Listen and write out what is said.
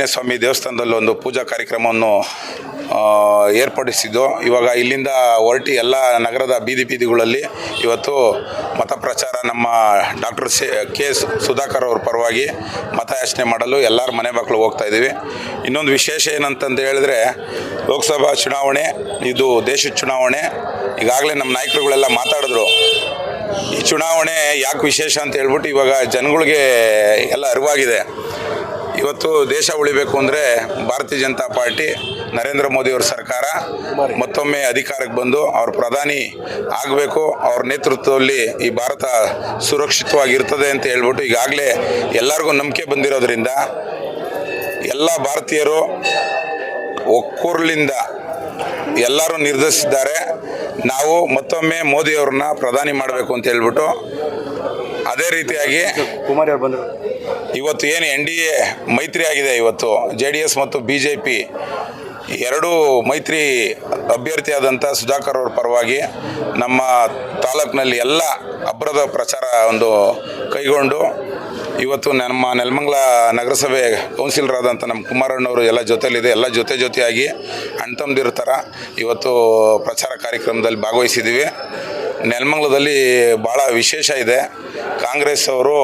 ಸ್ವಾಮಿ ದೇವಸ್ಥಾನದಲ್ಲಿ ಒಂದು ಪೂಜಾ ಕಾರ್ಯಕ್ರಮವನ್ನು ಏರ್ಪಡಿಸಿದ್ದು. ಇವಾಗ ಇಲ್ಲಿಂದ ಹೊರಟಿ ಎಲ್ಲ ನಗರದ ಬೀದಿ ಬೀದಿಗಳಲ್ಲಿ ಇವತ್ತು ಮತ ಪ್ರಚಾರ ನಮ್ಮ doctor C, K S Sudhakar ಅವ್ರ ಪರವಾಗಿ ಮತಯಾಚನೆ ಮಾಡಲು ಎಲ್ಲರ ಮನೆ ಮಕ್ಕಳು ಹೋಗ್ತಾ ಇದ್ದೀವಿ. ಇನ್ನೊಂದು ವಿಶೇಷ ಏನಂತಂದು ಹೇಳಿದ್ರೆ, ಲೋಕಸಭಾ ಚುನಾವಣೆ, ಇದು ದೇಶದ ಚುನಾವಣೆ. ಈಗಾಗಲೇ ನಮ್ಮ ನಾಯಕರುಗಳೆಲ್ಲ ಮಾತಾಡಿದ್ರು. ಈ ಚುನಾವಣೆ ಯಾಕೆ ವಿಶೇಷ ಅಂತ ಹೇಳ್ಬಿಟ್ಟು ಇವಾಗ ಜನಗಳಿಗೆ ಎಲ್ಲ ಅರಿವಾಗಿದೆ. ಇವತ್ತು ದೇಶ ಉಳಿಬೇಕು ಅಂದರೆ ಭಾರತೀಯ ಜನತಾ ಪಾರ್ಟಿ ನರೇಂದ್ರ ಮೋದಿಯವ್ರ ಸರ್ಕಾರ ಮತ್ತೊಮ್ಮೆ ಅಧಿಕಾರಕ್ಕೆ ಬಂದು ಅವ್ರ ಪ್ರಧಾನಿ ಆಗಬೇಕು ಅವ್ರ ನೇತೃತ್ವದಲ್ಲಿ ಈ ಭಾರತ ಸುರಕ್ಷಿತವಾಗಿರ್ತದೆ ಅಂತ ಹೇಳ್ಬಿಟ್ಟು ಈಗಾಗಲೇ ಎಲ್ಲರಿಗೂ ನಂಬಿಕೆ ಬಂದಿರೋದ್ರಿಂದ ಎಲ್ಲ ಭಾರತೀಯರು ಒಕ್ಕೂರ್ಲಿಂದ ಎಲ್ಲರೂ ನಿರ್ಧರಿಸಿದ್ದಾರೆ. ನಾವು ಮತ್ತೊಮ್ಮೆ ಮೋದಿಯವ್ರನ್ನ ಪ್ರಧಾನಿ ಮಾಡಬೇಕು ಅಂತ ಹೇಳ್ಬಿಟ್ಟು ಅದೇ ರೀತಿಯಾಗಿ ಕುಮಾರಿ ಅವ್ರು ಬಂದರು? ಇವತ್ತು ಏನು ಎನ್ ಡಿ ಎ ಮೈತ್ರಿ ಆಗಿದೆ ಇವತ್ತು, ಜೆ ಡಿ ಎಸ್ ಮತ್ತು ಬಿ ಜೆ ಪಿ ಎರಡೂ ಮೈತ್ರಿ ಅಭ್ಯರ್ಥಿಯಾದಂಥ ಸುಧಾಕರ್ ಅವ್ರ ಪರವಾಗಿ ನಮ್ಮ ತಾಲೂಕಿನಲ್ಲಿ ಎಲ್ಲ ಅಬ್ಬರದ ಪ್ರಚಾರ ಒಂದು ಕೈಗೊಂಡು ಇವತ್ತು ನಮ್ಮ ನೆಲಮಂಗಲ ನಗರಸಭೆ ಕೌನ್ಸಿಲರಾದಂಥ ನಮ್ಮ ಕುಮಾರಣ್ಣವರು ಎಲ್ಲ ಜೊತೆಯಲ್ಲಿದೆ, ಎಲ್ಲ ಜೊತೆ ಜೊತೆಯಾಗಿ ಅಣ್ತಂದಿರ ಥರ ಇವತ್ತು ಪ್ರಚಾರ ಕಾರ್ಯಕ್ರಮದಲ್ಲಿ ಭಾಗವಹಿಸಿದ್ದೀವಿ. ನೆಲಮಂಗಲದಲ್ಲಿ ಭಾಳ ವಿಶೇಷ ಇದೆ. ಕಾಂಗ್ರೆಸ್ ಅವರು